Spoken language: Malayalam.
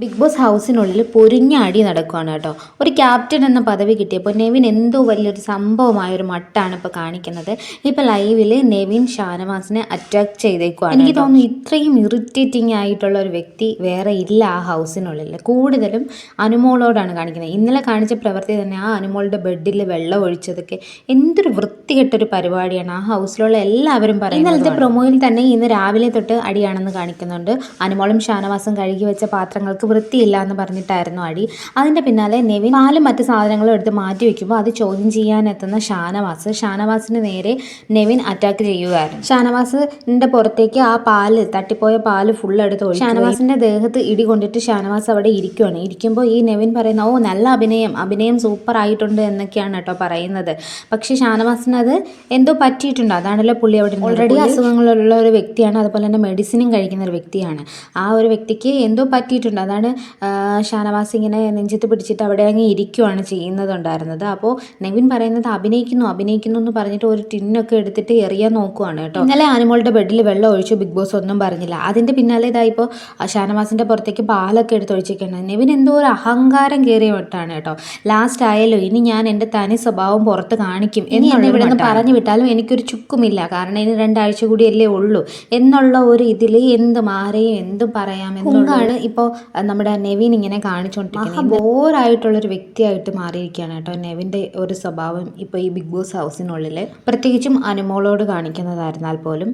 ബിഗ് ബോസ് ഹൗസിനുള്ളിൽ പൊരിഞ്ഞ അടി നടക്കുകയാണ് കേട്ടോ. ഒരു ക്യാപ്റ്റൻ എന്ന പദവി കിട്ടിയപ്പോൾ നെവിൻ എന്തോ വലിയൊരു സംഭവമായ ഒരു മട്ടാണ് ഇപ്പോൾ കാണിക്കുന്നത്. ഇപ്പോൾ ലൈവിൽ നെവിൻ ഷാനവാസിനെ അറ്റാക്ക് ചെയ്തേക്കുവാണ് എനിക്ക് തോന്നുന്നു ഇത്രയും ഇറിറ്റേറ്റിംഗ് ആയിട്ടുള്ള ഒരു വ്യക്തി വേറെ ഇല്ല ആ ഹൗസിനുള്ളിൽ കൂടുതലും അനുമോളോടാണ് കാണിക്കുന്നത്. ഇന്നലെ കാണിച്ച പ്രവൃത്തി തന്നെ ആ അനുമോളുടെ ബെഡിൽ വെള്ളം ഒഴിച്ചതൊക്കെ എന്തൊരു വൃത്തികെട്ടൊരു പരിപാടിയാണ്. ആ ഹൗസിലുള്ള എല്ലാവരും പറയുന്നത് ഇന്നലത്തെ പ്രൊമോയിൽ തന്നെ ഇന്ന് രാവിലെ തൊട്ട് അടിയാണെന്ന് കാണിക്കുന്നുണ്ട്. അനുമോളും ഷാനവാസും കഴുകി വെച്ച പാത്രങ്ങൾക്ക് വൃത്തിയില്ല എന്ന് പറഞ്ഞിട്ടായിരുന്നു അടി. അതിന്റെ പിന്നാലെ നെവിൻ പാലും മറ്റു സാധനങ്ങളും എടുത്ത് മാറ്റി വെക്കുമ്പോൾ അത് ചോദ്യം ചെയ്യാനെത്തുന്ന ഷാനവാസ്. ഷാനവാസിന് നേരെ നെവിൻ അറ്റാക്ക് ചെയ്യുകയായിരുന്നു. ഷാനവാസിന്റെ പുറത്തേക്ക് ആ പാൽ തട്ടിപ്പോയ പാൽ ഫുൾ എടുത്ത് ഒഴിച്ചു ഷാനവാസിന്റെ ദേഹത്ത് ഇടി കൊണ്ടിട്ട് ഷാനവാസ് അവിടെ ഇരിക്കുകയാണ് ഇരിക്കുമ്പോൾ ഈ നെവിൻ പറയുന്ന ഓ നല്ല അഭിനയം. അഭിനയം സൂപ്പർ ആയിട്ടുണ്ട് എന്നൊക്കെയാണ് കേട്ടോ പറയുന്നത്. പക്ഷേ ഷാനവാസിന് അത് എന്തോ പറ്റിയിട്ടുണ്ട്? അതാണല്ലോ പുള്ളി അവിടെ ഓൾറെഡി അസുഖങ്ങളുള്ള ഒരു വ്യക്തിയാണ്. അതുപോലെ തന്നെ മെഡിസിനും കഴിക്കുന്ന ഒരു വ്യക്തിയാണ്. ആ ഒരു വ്യക്തിക്ക് എന്തോ പറ്റിയിട്ടുണ്ട്? അതാണ് ഷാനവാസ് ഇങ്ങനെ നെഞ്ചത്ത് പിടിച്ചിട്ട് അവിടെ അങ്ങ് ഇരിക്കുവാണ് ചെയ്യുന്നതുണ്ടായിരുന്നത്. അപ്പോൾ നെവിൻ പറയുന്നത് അഭിനയിക്കുന്നു അഭിനയിക്കുന്നു എന്ന് പറഞ്ഞിട്ട് ഒരു ടിന്നൊക്കെ എടുത്തിട്ട് എറിയാൻ നോക്കുവാണ് കേട്ടോ. ഇന്നലെ ആനിമോളുടെ ബെഡിൽ വെള്ളം ഒഴിച്ചു ബിഗ് ബോസ് ഒന്നും പറഞ്ഞില്ല. അതിന്റെ പിന്നാലെ ഇതാ ഇപ്പോൾ ഷാനവാസിന്റെ പുറത്തേക്ക് പാലൊക്കെ എടുത്ത് ഒഴിച്ചിരിക്കുകയാണ്. നെവിൻ എന്തോ ഒരു അഹങ്കാരം കയറിയ വിട്ടാണ് കേട്ടോ. ലാസ്റ്റ് ആയല്ലോ ഇനി ഞാൻ എന്റെ തനി സ്വഭാവം പുറത്ത് കാണിക്കും. എന്ന് ഞാൻ ഇവിടെ നിന്ന് പറഞ്ഞു വിട്ടാലും എനിക്കൊരു ചുക്കുമില്ല. കാരണം ഇനി രണ്ടാഴ്ച കൂടിയല്ലേ ഉള്ളൂ. എന്നുള്ള ഒരു ഇതിൽ എന്ത് മാറിയും എന്തും പറയാം എന്നുള്ളതാണ് ഇപ്പോൾ നമ്മുടെ നെവിൻ ഇങ്ങനെ കാണിച്ചുകൊണ്ടിരിക്കുന്നത് ബോറായിട്ടുള്ളൊരു വ്യക്തിയായിട്ട് മാറിയിരിക്കുകയാണ് കേട്ടോ നെവിന്റെ ഒരു സ്വഭാവം ഇപ്പോൾ ഈ ബിഗ് ബോസ് ഹൗസിനുള്ളിൽ പ്രത്യേകിച്ചും അനുമോളോട് കാണിക്കുന്നതായിരുന്നാൽ പോലും